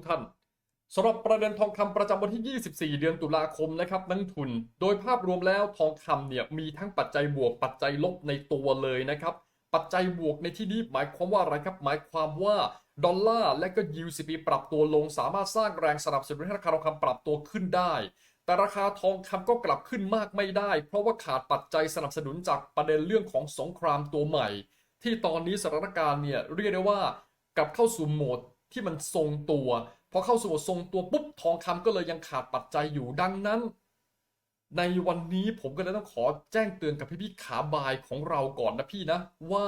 ทุกท่านสำหรับประเด็นทองคำประจำวันที่ 24 เดือนตุลาคมนะครับนักทุน โดยภาพรวมแล้วทองคำเนี่ยมีทั้งปัจจัยบวกปัจจัยลบในตัวเลยนะครับ ปัจจัยบวกในที่นี้หมายความว่าอะไรครับ หมายความว่าดอลลาร์และก็ยูซีปรับตัวลงสามารถสร้างแรงสนับสนุนให้ราคาทองคำปรับตัวขึ้นได้ แต่ราคาทองคำก็กลับขึ้นมากไม่ได้ เพราะว่าขาดปัจจัยสนับสนุนจากประเด็นเรื่องของสงครามตัวใหม่ ที่ตอนนี้สถานการณ์เนี่ยเรียกได้ว่ากลับเข้าสู่โหมด ที่มันทรงตัวพอเข้าสู่ทรงตัวปุ๊บทองคำก็เลยยังขาดปัจจัยอยู่ดังนั้น ในวันนี้ผมก็เลยต้องขอแจ้งเตือนกับพี่ๆขาบายของเราก่อนนะพี่นะ ว่า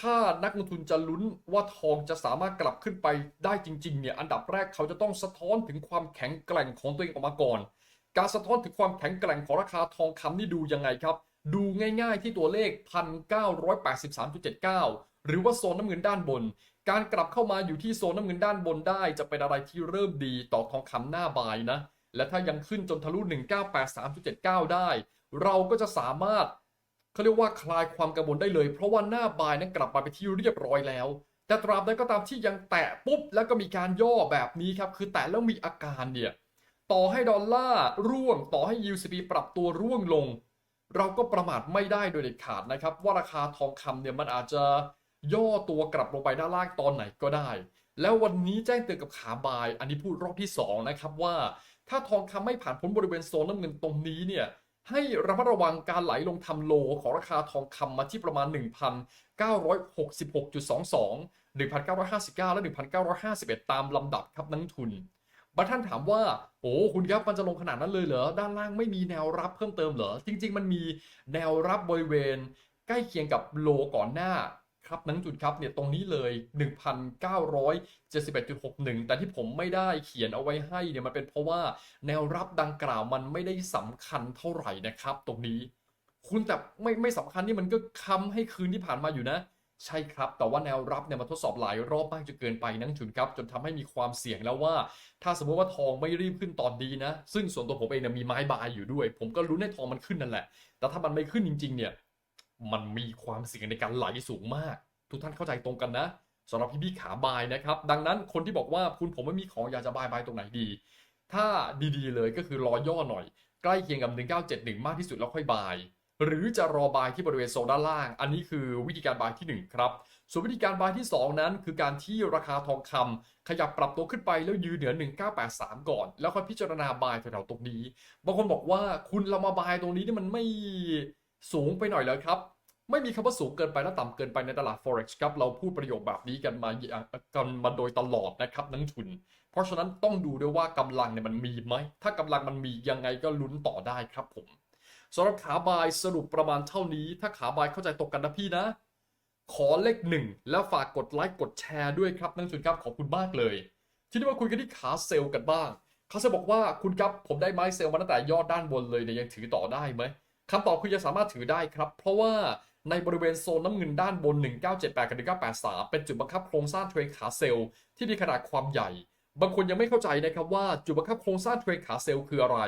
ถ้านักลงทุนจะลุ้นว่าทองจะสามารถกลับขึ้นไปได้จริงๆเนี่ยอันดับแรกเขาจะต้องสะท้อนถึงความแข็งแกร่งของตัวเองออกมาก่อน การสะท้อนถึงความแข็งแกร่งของราคาทองคำนี่ดูยังไงครับ ดูง่ายๆที่ตัวเลข 1,983.79 หรือว่าโซนน้ำเงินด้านบน การกลับเข้ามาอยู่ที่โซนน้ำเงินด้านบนได้ จะเป็นอะไรที่เริ่มดีต่อทองคำหน้าบายนะ และถ้ายังขึ้นจนทะลุ 1983.79 ได้ เราก็จะสามารถเขาเรียกว่าคลายความกังวลได้เลย เพราะว่าหน้าบายนั้นกลับมาไปที่เรียบร้อยแล้ว แต่ตราบใดก็ตามที่ยังแตะปุ๊บแล้วก็มีการย่อแบบนี้ครับคือแตะแล้วมีอาการเนี่ยต่อให้ดอลลาร์ร่วงต่อให้ UCP ปรับตัวร่วงลง เราก็ประมาทไม่ได้โดยเด็ดขาดนะครับ ว่าราคาทองคำเนี่ยมันอาจจะ ย่อตัวกลับลงไปด้านล่างตอนไหนก็ได้ แล้ววันนี้แจ้งเตือนกับขาบาย อันนี้พูดรอบที่ 2 นะครับว่า ถ้าทองคำไม่ผ่านพ้นบริเวณโซนน้ำเงินตรงนี้เนี่ยให้ระมัดระวังการไหลลงทำโลของราคาทองคำมาที่ประมาณ 1,966.22 1,959 และ 1,951 ตามลำดับครับนักทุนบางท่านถามว่า โอ้คุณครับมันจะลงขนาดนั้นเลยเหรอ ด้านล่างไม่มีแนวรับเพิ่มเติมเหรอ จริง ๆ มันมีแนวรับบริเวณ ใกล้เคียงกับโลก่อนหน้า ครับนักจุดครับเนี่ยตรงนี้เลย 1,971.61 แต่ที่ผมไม่ได้เขียนเอาไว้ให้เนี่ยมันเป็นเพราะว่าแนวรับดังกล่าวมันไม่ได้สำคัญเท่าไหร่นะครับ ตรงนี้ คุณแต่ไม่ไม่สำคัญนี่มันก็ค้ำให้คืนที่ผ่านมาอยู่นะ ใช่ครับ แต่ว่าแนวรับเนี่ยมาทดสอบหลายรอบมากจนเกินไปนักจุนครับ จนทำให้มีความเสี่ยงแล้วว่า ถ้าสมมติว่าทองไม่รีบขึ้นตอนนี้นะ ซึ่งส่วนตัวผมเองเนี่ยมีไม้บายอยู่ด้วย ผมก็รู้ในทองมันขึ้นนั่นแหละ แต่ถ้ามันไม่ขึ้นจริง ๆ เนี่ยมันมีความเสี่ยงในการไหลสูงมาก ทุกท่านเข้าใจตรงกันนะสำหรับพี่ๆขาบายนะครับ ดังนั้นคนที่บอกว่าคุณผมไม่มีของอยากจะบายบายตรงไหนดี ถ้าดีๆเลยก็คือรอย่อหน่อย ใกล้เคียงกับ 1971 มากที่สุดแล้วค่อยบาย หรือจะรอบายที่บริเวณโซนด้านล่าง อันนี้คือวิธีการบายที่ 1 ครับ ส่วนวิธีการบายที่ 2 นั้น คือการที่ราคาทองคำขยับปรับตัวขึ้นไปแล้วยืนเหนือ 1983 ก่อน แล้วค่อยพิจารณาบายแถวๆตรงนี้ บางคนบอกว่าคุณเรามาบายตรงนี้นี่มันไม่สูงไปหน่อยแล้วครับ ไม่มีคำว่าสูงเกินไปและต่ำเกินไปในตลาด forex ครับเราพูดประโยคแบบนี้กันมากันมาโดยตลอดนะครับนักทุน เพราะฉะนั้นต้องดูด้วยว่ากำลังเนี่ยมันมีไหม ถ้ากำลังมันมียังไงก็ลุ้นต่อได้ครับผมสำหรับขาบายสรุปประมาณเท่านี้ ถ้าขาบายเข้าใจตรงกันนะพี่นะ ขอเลขหนึ่งแล้วฝากกดไลค์กดแชร์ด้วยครับนักทุนครับขอบคุณมากเลย ทีนี้มาคุยกันที่ขาเซลล์กันบ้างขาเซลบอกว่าคุณครับผมได้ไม้เซลล์มาตั้งแต่ยอดด้านบนเลยเนี่ยยังถือต่อได้ไหมคำตอบคือยังสามารถถือได้ครับ เพราะว่า ในบริเวณโซนน้ำเงินด้านบน 1978กับ1983 เป็นจุดบังคับโครงสร้างเทรนขาเซลล์ที่มีขนาดความใหญ่ บางคนยังไม่เข้าใจนะครับว่าจุดบังคับโครงสร้างเทรนขาเซลล์คืออะไร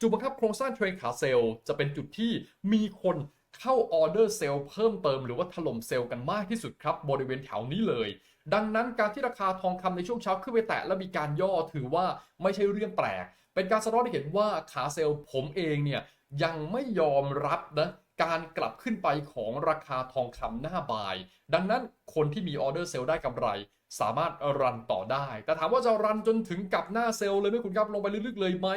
จุดบังคับโครงสร้างเทรนขาเซลล์จะเป็นจุดที่มีคนเข้าออเดอร์เซลล์เพิ่มเติมหรือว่าถล่มเซลล์กันมากที่สุดครับบริเวณแถวนี้เลย ดังนั้นการที่ราคาทองคำในช่วงเช้าขึ้นไปแตะและมีการย่อถือว่าไม่ใช่เรื่องแปลก เป็นการสะท้อนให้เห็นว่าขาเซลล์ผมเองเนี่ยยังไม่ยอมรับนะ การกลับขึ้นไปของราคาทองคำหน้าบาย ดังนั้นคนที่มีออเดอร์เซลล์ได้กำไร สามารถรันต่อได้ แต่ถามว่าจะรันจนถึงกับหน้าเซลล์เลยไหมคุณครับ ลงไปลึกๆเลยไหม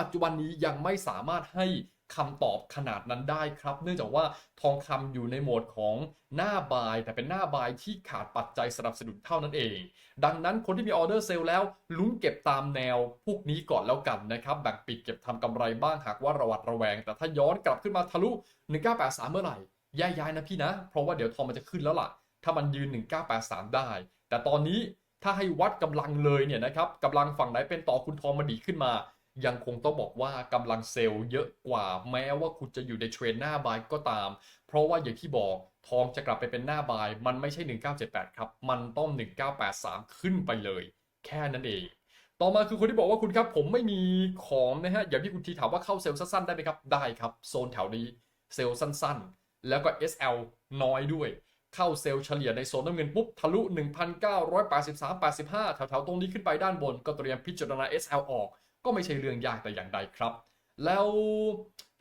ปัจจุบันนี้ยังไม่สามารถให้ คำตอบขนาดนั้นได้ครับ เนื่องจากว่าทองคำอยู่ในโหมดของหน้าบาย แต่เป็นหน้าบายที่ขาดปัจจัยสนับสนุนเท่านั้นเอง ดังนั้นคนที่มีออเดอร์เซลล์แล้วลุ้นเก็บตามแนวพวกนี้ก่อนแล้วกันนะครับแบ่งปิดเก็บทำกำไรบ้างหากว่าระวัดระแวง แต่ถ้าย้อนกลับขึ้นมาทะลุ 1983 เมื่อไหร่แย่ย้ายนะพี่นะ เพราะว่าเดี๋ยวทองมันจะขึ้นแล้วล่ะ ถ้ามันยืน 1983 ได้ แต่ตอนนี้ถ้าให้วัดกำลังเลยเนี่ยนะครับกำลังฝั่งไหนเป็นต่อคุณทองมาดีขึ้นมา ยังคงต้องบอกว่ากำลังเซลล์เยอะกว่าแม้ว่าคุณจะอยู่ในเทรนหน้าบายก็ตาม เพราะว่าอย่างที่บอกทองจะกลับไปเป็นหน้าบาย มันไม่ใช่ 1978 ครับ มันต้อง 1983 ขึ้นไปเลย แค่นั้นเอง ต่อมาคือคนที่บอกว่าคุณครับ ผมไม่มีของนะฮะอย่างที่คุณทีถามว่าเข้าเซลล์สั้นๆได้ไหมครับได้ครับ โซนแถวนี้เซลล์สั้นๆ แล้วก็ SL น้อยด้วยเข้าเซลล์เฉลี่ยในโซนน้ำเงินปุ๊บทะลุ 1,983 85 แถวๆ ตรงนี้ขึ้นไปด้านบนก็เตรียมพิจารณา SL ออก ก็ไม่ใช่เรื่องยากแต่อย่างใดครับ แล้ว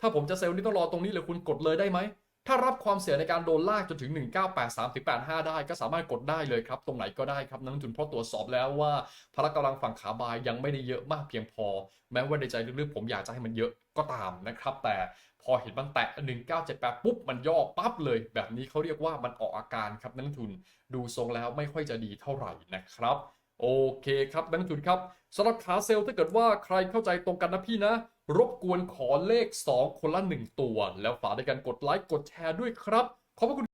ถ้าผมจะเซลล์นี่ต้องรอตรงนี้เลยคุณกดเลยได้ไหม ถ้ารับความเสี่ยงในการโดนลากจนถึง 1983ถึง85 ได้ ก็สามารถกดได้เลยครับ ตรงไหนก็ได้ครับนักลงทุนเพราะตรวจสอบแล้วว่าพละกำลังฝั่งขาบายยังไม่ได้เยอะมากเพียงพอ แม้ว่าในใจลึกๆผมอยากจะให้มันเยอะก็ตามนะครับ แต่พอเห็นมันแตะ 1978 ปุ๊บ มันย่อปั๊บเลย แบบนี้เขาเรียกว่ามันออกอาการครับนักลงทุนดูทรงแล้วไม่ค่อยจะดีเท่าไหร่นะครับ โอเคครับนักทุนครับสำหรับขาเซลล์ถ้าเกิดว่าใครเข้าใจตรงกันนะพี่นะ รบกวนขอเลข 2 คนละ 1 ตัว แล้วฝากด้วยกันกดไลค์กดแชร์ด้วยครับ ขอบพระคุณ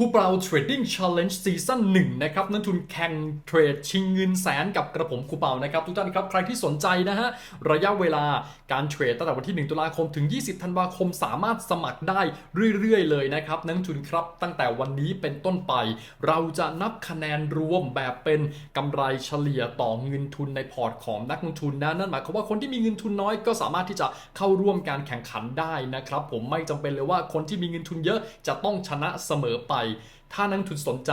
คูเปาเทรดดิ้งช l เลนจ์ซีซั่น1นะครับนักทุนแข่งเทรดชิงเงินแสนกับกระผมคูเปานะครับทุกท่านครับใครที่สนใจนะฮะระยะเวลาการเทรดตั้งแต่วันที่ 1 ตุลาคมถึง 20 ธันวาคม สามารถสมัครได้เรื่อยๆเลยนะครับนักทุนครับตั้งแต่วันนี้เป็นต้นไป เราจะนับคะแนนรวมแบบเป็นกำไรเฉลี่ยต่อเงินทุนในพอร์ตของนักลงทุนนะนั่นหมายความว่าคนที่มีเงินทุนน้อยก็สามารถที่จะเข้าร่วมการแข่งขันได้นะครับผมไม่จำเป็นเลยว่าคนที่มีเงินทุนเยอะจะต้องชนะเสมอไปถ้านักลงทุนสนใจ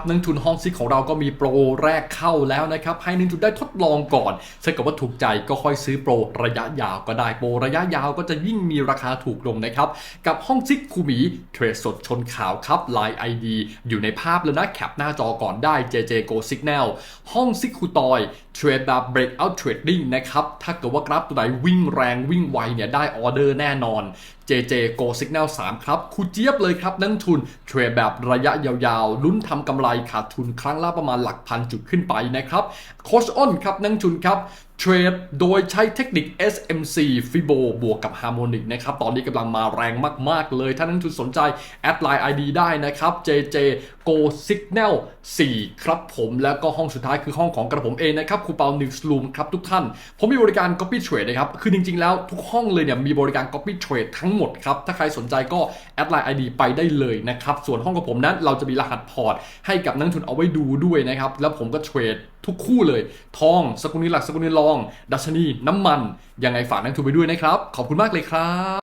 นักลงทุนห้องซิกของเราก็มีโปรแรกเข้าแล้วนะครับ ให้นักลงทุนได้ทดลองก่อนถ้าเกิดว่าถูกใจก็ค่อยซื้อโปรระยะยาวก็ได้โปรระยะยาวก็จะยิ่งมีราคาถูกลงนะครับ กับห้องซิกคูมีเทรดสดชนข่าวครับ Line ID อยู่ในภาพแล้วนะแคปหน้าจอก่อนได้ JJ Go Signal ห้องซิกคูตอยเทรดแบบ breakout trading นะครับ ถ้าเกิดว่ากราฟตัวไหนวิ่งแรงวิ่งไวเนี่ยได้ออเดอร์แน่นอน JJ Go Signal 3 ครับคูเจี๊ยบเลยครับนักทุนเทรดแบบระยะยาวๆ ลุ้นทำกำไรขาดทุนครั้งละประมาณหลักพันจุดขึ้นไปนะครับโคชอ้นครับนักทุนครับ เทรดโดยใช้เทคนิค SMC Fibo บวกกับ Harmonic นะครับ ตอนนี้กำลังมาแรงมากๆเลย ถ้านักทุนสนใจ แอดไลน์ ID ได้นะครับ JJ Go Signal 4 ครับผม แล้วก็ห้องสุดท้ายคือห้องของกระผมเองนะครับ คูเปา Newsroom ครับทุกท่าน ผมมีบริการ Copy Trade นะครับ คือจริงๆ แล้วทุกห้องเลยเนี่ยมีบริการ Copy Trade ทั้งหมดครับ ถ้าใครสนใจก็แอดไลน์ ID ไปได้เลยนะครับ ส่วนห้องกับผมนั้นเราจะมีรหัสพอร์ต ให้กับนักทุนเอาไว้ดูด้วยนะครับ แล้วผมก็เทรดทุกคู่เลย ทอง สกุลเงินหลัก สกุลเงินรองดัชนีน้ำมัน ยังไงฝากนักทุนไปด้วยนะครับ ขอบคุณมากเลยครับ